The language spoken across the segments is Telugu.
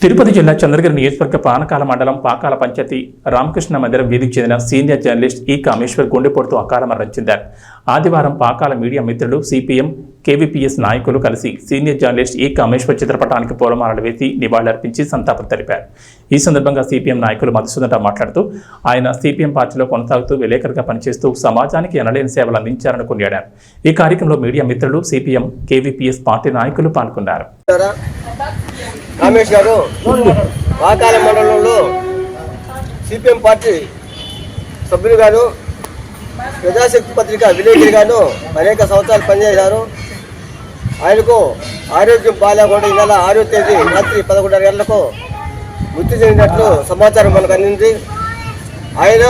తిరుపతి జిల్లా చంద్రగిరి నియోజకవర్గ పానకాల మండలం పాకాల పంచాయతీ రామకృష్ణ మందిరం వీధికి చెందిన సీనియర్ జర్నలిస్ట్ ఈ కామేశ్వర్ గుండెపోటుతో అకాల మరణించిందారు ఆదివారం పాకాల మీడియా మిత్రులు సిపిఎం కేవీపీఎస్ నాయకులు కలిసి సీనియర్ జర్నలిస్ట్ ఈ కామేశ్వర్ చిత్రపటానికి పూలమాలలు వేసి నివాళులర్పించి సంతాపం తెలిపారు. ఈ సందర్భంగా సిపిఎం నాయకులు మధుసూదన్ మాట్లాడుతూ ఆయన సిపిఎం పార్టీలో కొనసాగుతూ విలేకరుగా పనిచేస్తూ సమాజానికి ఎనలేని సేవలు అందించారని కొనియాడారు. ఈ కార్యక్రమంలో మీడియా మిత్రులు సిపిఎం కేవీపీఎస్ పార్టీ నాయకులు పాల్గొన్నారు. గారా? గారు వాకాల మండలంలో సిపిఎం పార్టీ సభ్యులుగాను ప్రజాశక్తి పత్రిక విలేకరి అనేక సంవత్సరాలు పనిచేశారు. ఆయనకు ఆరోగ్యం బాగాలేకుండా ఈ నెల ఆరో తేదీ రాత్రి పదకొండున్నర గంటలకు మృతి చెందినట్లు సమాచారం మనకు అందింది. ఆయన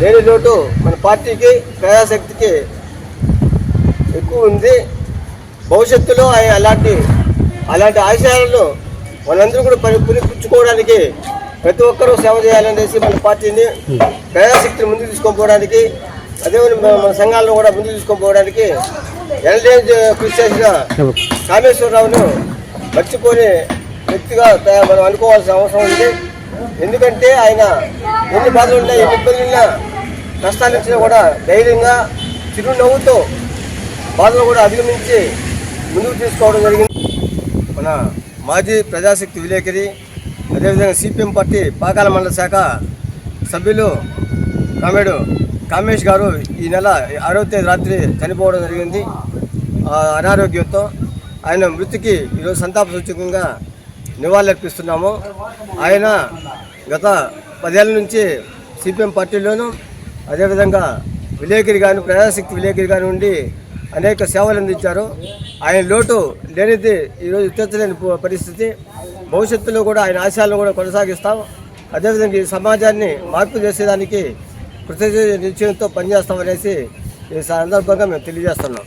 లేని లోటు మన పార్టీకి ప్రజాశక్తికి ఎక్కువ ఉంది. భవిష్యత్తులో ఆయన అలాంటి అలాంటి ఆశయాలను మనందరూ కూడా పని పునిపుచ్చుకోవడానికి ప్రతి ఒక్కరూ సేవ చేయాలనేసి మన పార్టీని ప్రజాశక్తిని ముందుకు తీసుకొని పోవడానికి అదే మన మన సంఘాలను కూడా ముందుకు తీసుకొని పోవడానికి ఎల్డీ కృషి చేసిన కామేశ్వరరావును మర్చిపోని వ్యక్తిగా మనం అనుకోవాల్సిన అవసరం ఉంది. ఎందుకంటే ఆయన ఎన్ని బాధలు ఉన్నా ఎన్ని ఇబ్బందులు ఉన్నా కష్టాలు ఇచ్చినా కూడా ధైర్యంగా చిరునవ్వుతో బాధలు కూడా అధిగమించి ముందుకు తీసుకోవడం జరిగింది. మన మాజీ ప్రజాశక్తి విలేకరి అదేవిధంగా సిపిఎం పార్టీ పాకాల మండల శాఖ సభ్యులు కామెడు కామేష్ గారు ఈ నెల ఆరవ తేదీ రాత్రి చనిపోవడం జరిగింది. ఆ అనారోగ్యంతో ఆయన మృతికి ఈరోజు సంతాప సూచకంగా నివాళులర్పిస్తున్నాము. ఆయన గత పదేళ్ళ నుంచి సిపిఎం పార్టీలోనూ అదేవిధంగా విలేకరి కానీ ప్రజాశక్తి విలేకరి కానీ ఉండి అనేక సేవలు అందించారు. ఆయన లోటు లేనిది ఈరోజు తీర్చలేని పరిస్థితి. భవిష్యత్తులో కూడా ఆయన ఆశయాలను కూడా కొనసాగిస్తాం. అదేవిధంగా ఈ సమాజాన్ని మార్పు చేసేదానికి కృతజ్ఞ నిశ్చయంతో పనిచేస్తామనేసి ఈ సందర్భంగా మేము తెలియజేస్తున్నాం.